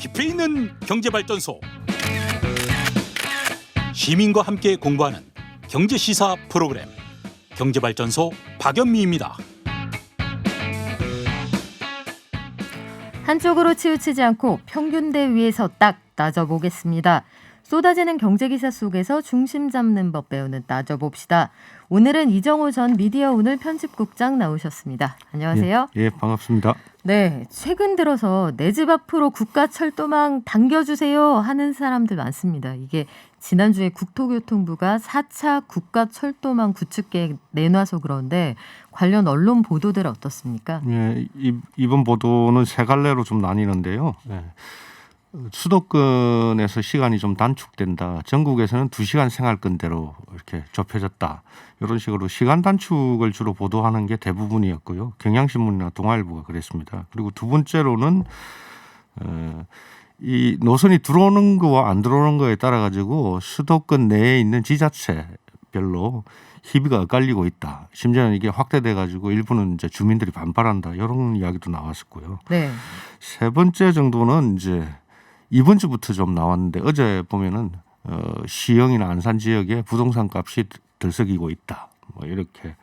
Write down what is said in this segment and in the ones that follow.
깊이 있는 경제발전소 시민과 함께 공부하는 경제시사 프로그램 경제발전소 박연미입니다. 한쪽으로 치우치지 않고 평균대 위에서 딱 따져보겠습니다. 쏟아지는 경제기사 속에서 중심 잡는 법 배우는 따져봅시다. 오늘은 이정호 전 미디어 오늘 편집국장 나오셨습니다. 안녕하세요. 예, 예, 반갑습니다. 네, 최근 들어서 내 집 앞으로 국가 철도망 당겨주세요 하는 사람들 많습니다. 이게 지난주에 국토교통부가 4차 국가 철도망 구축 계획 내놔서 그런데 관련 언론 보도들 어떻습니까? 예, 이, 이번 보도는 세 갈래로 좀 나뉘는데요. 예. 수도권에서 시간이 좀 단축된다. 전국에서는 두 시간 생활권대로 이렇게 좁혀졌다. 이런 식으로 시간 단축을 주로 보도하는 게 대부분이었고요. 경향신문이나 동아일보가 그랬습니다. 그리고 두 번째로는 어, 이 노선이 들어오는 거와 안 들어오는 거에 따라 가지고 수도권 내에 있는 지자체별로 희비가 엇갈리고 있다. 심지어는 이게 확대돼 가지고 일부는 이제 주민들이 반발한다. 이런 이야기도 나왔었고요. 네. 세 번째 정도는 이제 이번 주부터 좀 나왔는데 어제 보면은 어, 시흥이나 안산 지역에 부동산 값이 들썩이고 있다. 뭐 이렇게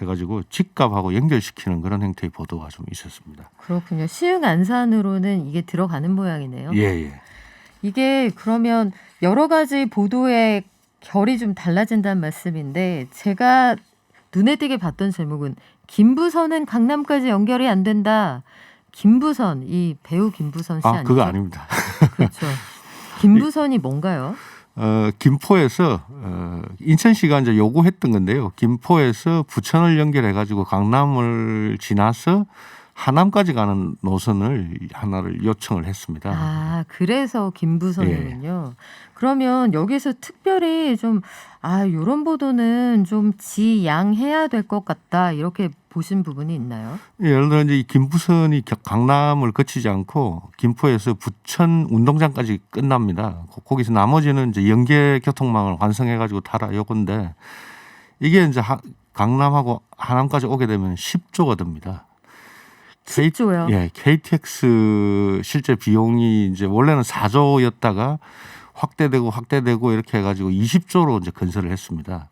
해가지고 집값하고 연결시키는 그런 형태의 보도가 좀 있었습니다. 그렇군요. 시흥 안산으로는 이게 들어가는 모양이네요. 예, 예. 이게 그러면 여러 가지 보도의 결이 좀 달라진다는 말씀인데 제가 눈에 띄게 봤던 제목은 김부선은 강남까지 연결이 안 된다. 김부선 이 배우 김부선 씨 아, 아니죠? 그거 아닙니다. 그렇죠. 김부선이 뭔가요? 어, 김포에서 어, 인천시가 이제 요구했던 건데요. 김포에서 부천을 연결해 가지고 강남을 지나서 하남까지 가는 노선을 하나를 요청을 했습니다. 아 그래서 김부선이군요. 그러면 여기서 특별히 좀 아 요런 보도는 좀 지양해야 될 것 같다 이렇게 보신 부분이 있나요? 예, 예를 들어 이제 이 김부선이 겨- 강남을 거치지 않고 김포에서 부천 운동장까지 끝납니다. 거- 거기서 나머지는 이제 연계 교통망을 완성해 가지고 타라 요건데 이게 이제 하- 강남하고 하남까지 오게 되면 10조가 듭니다. K- 10조요. 예, KTX 실제 비용이 이제 원래는 4조였다가 확대되고 확대되고 이렇게 해가지고 20조로 이제 건설을 했습니다.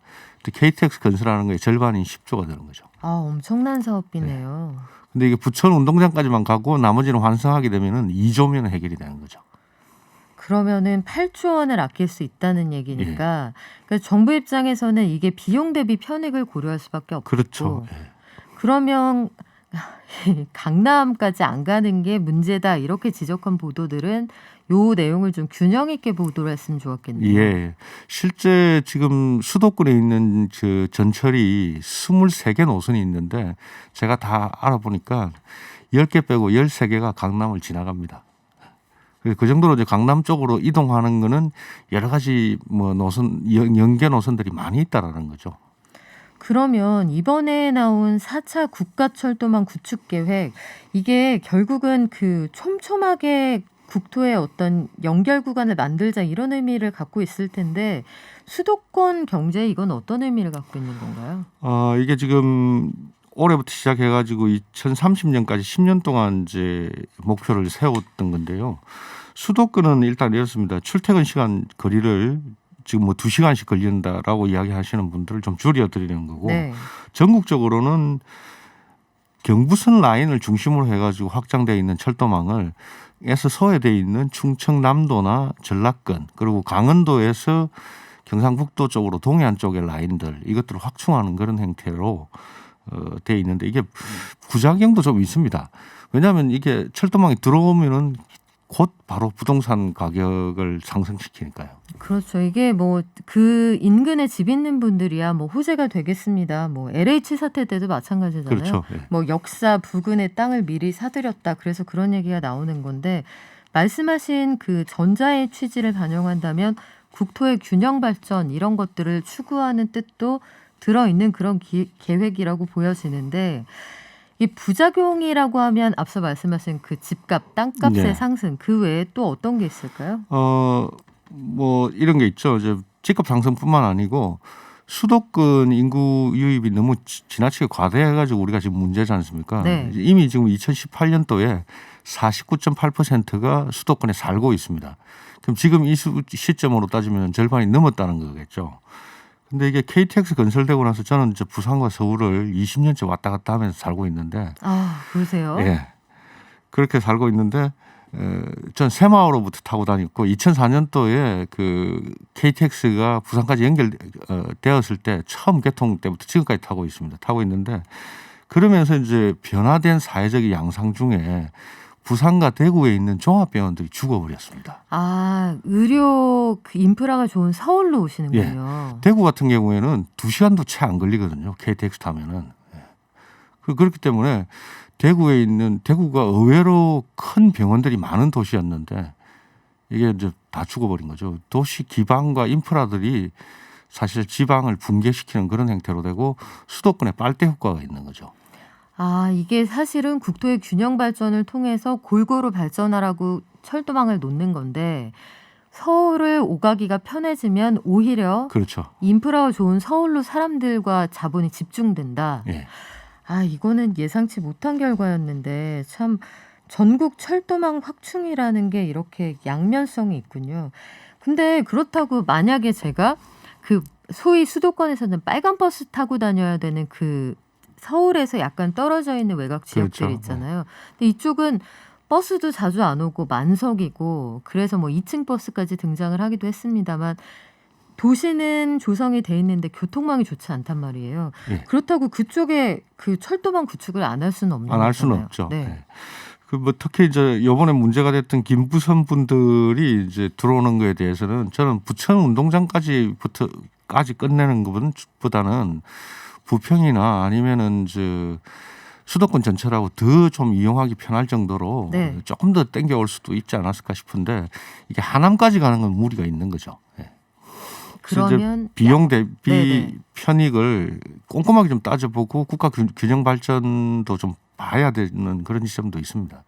KTX 건설하는 거에 절반인 10조가 되는 거죠. 아 엄청난 사업비네요. 근데 이게 부천 운동장까지만 가고 나머지는 완성하게 되면은 2조면 해결이 되는 거죠. 그러면은 8조 원을 아낄 수 있다는 예. 얘기니까 그러니까 정부 입장에서는 이게 비용 대비 편익을 고려할 수밖에 없고 그렇죠. 예. 그러면 강남까지 안 가는 게 문제다 이렇게 지적한 보도들은 요 내용을 좀 균형 있게 보도를 했으면 좋았겠네요. 예. 실제 지금 수도권에 있는 그 전철이 23개 노선이 있는데 제가 다 알아보니까 10개 빼고 13개가 강남을 지나갑니다. 그 정도로 이제 강남 쪽으로 이동하는 거는 여러 가지 뭐 노선 연- 연계 노선들이 많이 있다라는 거죠. 그러면 이번에 나온 4차 국가철도망 구축 계획 이게 결국은 그 촘촘하게 국토의 어떤 연결 구간을 만들자 이런 의미를 갖고 있을 텐데 수도권 경제에 이건 어떤 의미를 갖고 있는 건가요? 어, 이게 지금 올해부터 시작해가지고 2030년까지 10년 동안 이제 목표를 세웠던 건데요. 수도권은 일단 이렇습니다. 출퇴근 시간 거리를 지금 뭐 두 시간씩 걸린다라고 이야기하시는 분들을 좀 줄여드리는 거고 네. 전국적으로는 경부선 라인을 중심으로 해가지고 확장되어 있는 철도망을 에서 소외되어 있는 충청남도나 전라권 그리고 강원도에서 경상북도 쪽으로 동해안 쪽의 라인들 이것들을 확충하는 그런 형태로 어, 돼 있는데 이게 부작용도 좀 있습니다. 왜냐하면 이게 철도망이 들어오면은 곧 바로 부동산 가격을 상승시키니까요. 그렇죠. 이게 뭐 그 인근에 집 있는 분들이야 뭐 호재가 되겠습니다. 뭐 LH 사태 때도 마찬가지잖아요. 그렇죠. 예. 뭐 역사 부근의 땅을 미리 사들였다. 그래서 그런 얘기가 나오는 건데 말씀하신 그 전자의 취지를 반영한다면 국토의 균형 발전 이런 것들을 추구하는 뜻도 들어 있는 그런 기- 계획이라고 보여지는데 이 부작용이라고 하면 앞서 말씀하신 그 집값, 땅값의 네. 상승 그 외에 또 어떤 게 있을까요? 어, 뭐 이런 게 있죠. 이제 집값 상승뿐만 아니고 수도권 인구 유입이 너무 지- 지나치게 과대해가지고 우리가 지금 문제지 않습니까? 네. 이미 지금 2018년도에 49.8%가 수도권에 살고 있습니다. 그럼 지금 이 수- 시점으로 따지면 절반이 넘었다는 거겠죠. 근데 이게 KTX 건설되고 나서 저는 이제 부산과 서울을 20년째 왔다 갔다 하면서 살고 있는데 아 그러세요? 예. 그렇게 살고 있는데 어, 전 새마을로부터 타고 다녔고 2004년도에 그 KTX가 부산까지 연결되었을 때 처음 개통 때부터 지금까지 타고 있습니다. 타고 있는데 그러면서 이제 변화된 사회적 양상 중에 부산과 대구에 있는 종합병원들이 죽어버렸습니다. 아 의료 그 인프라가 좋은 서울로 오시는군요. 대구 같은 경우에는 두 시간도 채 안 걸리거든요. KTX 타면은. 예. 그- 그렇기 때문에 대구에 있는 대구가 의외로 큰 병원들이 많은 도시였는데 이게 이제 다 죽어버린 거죠. 도시 기반과 인프라들이 사실 지방을 붕괴시키는 그런 형태로 되고 수도권에 빨대 효과가 있는 거죠. 아 이게 사실은 국토의 균형 발전을 통해서 골고루 발전하라고 철도망을 놓는 건데 서울을 오가기가 편해지면 오히려 그렇죠. 인프라가 좋은 서울로 사람들과 자본이 집중된다. 예. 아 이거는 예상치 못한 결과였는데 참 전국 철도망 확충이라는 게 이렇게 양면성이 있군요. 근데 그렇다고 만약에 제가 그 소위 수도권에서는 빨간 버스 타고 다녀야 되는 그 서울에서 약간 떨어져 있는 외곽 지역들 그렇죠. 있잖아요. 근데 이쪽은 버스도 자주 안 오고 만석이고 그래서 뭐 2층 버스까지 등장을 하기도 했습니다만 도시는 조성이 돼 있는데 교통망이 좋지 않단 말이에요. 예. 그렇다고 그쪽에 그 철도망 구축을 안 할 수는 없는 안할 수는. 없죠. 네. 예. 그뭐 특히 이제 요번에 문제가 됐던 김부선 분들이 이제 들어오는 거에 대해서는 저는 부천 운동장까지 부터 까지 끝내는 것보다는 부평이나 아니면은 저 수도권 전체라고 더 좀 이용하기 편할 정도로 네. 조금 더 땡겨올 수도 있지 않았을까 싶은데 이게 하남까지 가는 건 무리가 있는 거죠. 예. 그러면 비용 대비 네네. 편익을 꼼꼼하게 좀 따져보고 국가 균- 균형 발전도 좀 봐야 되는 그런 지점도 있습니다.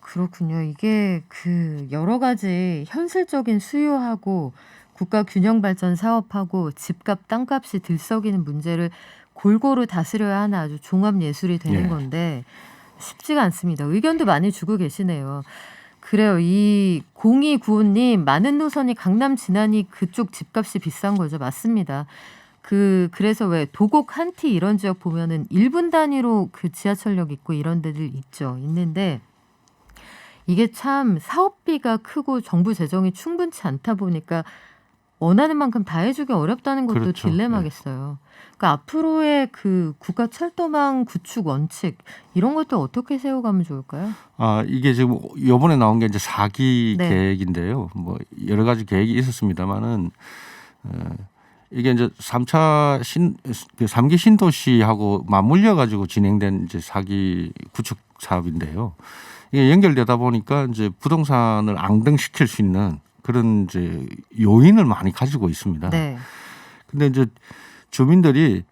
그렇군요. 이게 그 여러 가지 현실적인 수요하고 국가 균형 발전 사업하고 집값 땅값이 들썩이는 문제를 골고루 다스려야 하는 아주 종합 예술이 되는 예. 건데 쉽지가 않습니다. 의견도 많이 주고 계시네요. 그래요. 이 0295님 많은 노선이 강남 지나니 그쪽 집값이 비싼 거죠. 맞습니다. 그 그래서 왜 도곡 한티 이런 지역 보면은 1분 단위로 그 지하철역 있고 이런 데들 있죠. 있는데 이게 참 사업비가 크고 정부 재정이 충분치 않다 보니까 원하는 만큼 다 해주기 어렵다는 것도 그렇죠. 딜레마겠어요. 그러니까 앞으로의 그 국가 철도망 구축 원칙 이런 것도 어떻게 세워가면 좋을까요? 아 이게 지금 요번에 나온 게 이제 사기 네. 계획인데요. 뭐 여러 가지 계획이 있었습니다만은 어, 이게 이제 삼차신그 3기 신도시하고 맞물려 가지고 진행된 이제 사기 구축 사업인데요. 이게 연결되다 보니까 이제 부동산을 앙등시킬 수 있는 그런 이제 요인을 많이 가지고 있습니다. 네. 근데 이제 주민들이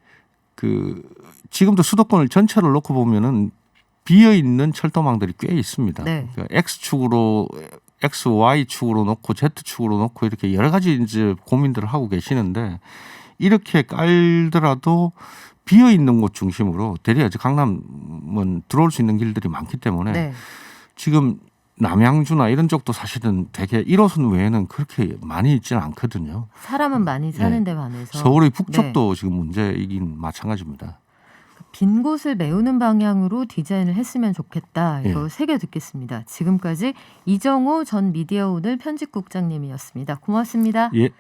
그 지금도 수도권을 전체를 놓고 보면은 비어 있는 철도망들이 꽤 있습니다. 네. 그러니까 X 축으로 X, Y 축으로 놓고 Z 축으로 놓고 이렇게 여러 가지 이제 고민들을 하고 계시는데 이렇게 깔더라도 비어 있는 곳 중심으로 대리 아직 강남은 들어올 수 있는 길들이 많기 때문에 네. 지금 남양주나 이런 쪽도 사실은 되게 1호선 외에는 그렇게 많이 있지는 않거든요. 사람은 많이 사는 데 반해서 네. 서울의 북쪽도 지금 문제이긴 마찬가지입니다. 빈 곳을 메우는 방향으로 디자인을 했으면 좋겠다. 이거 예. 새겨 듣겠습니다. 지금까지 이정호 전 미디어 오늘 편집국장님이었습니다. 고맙습니다. 예.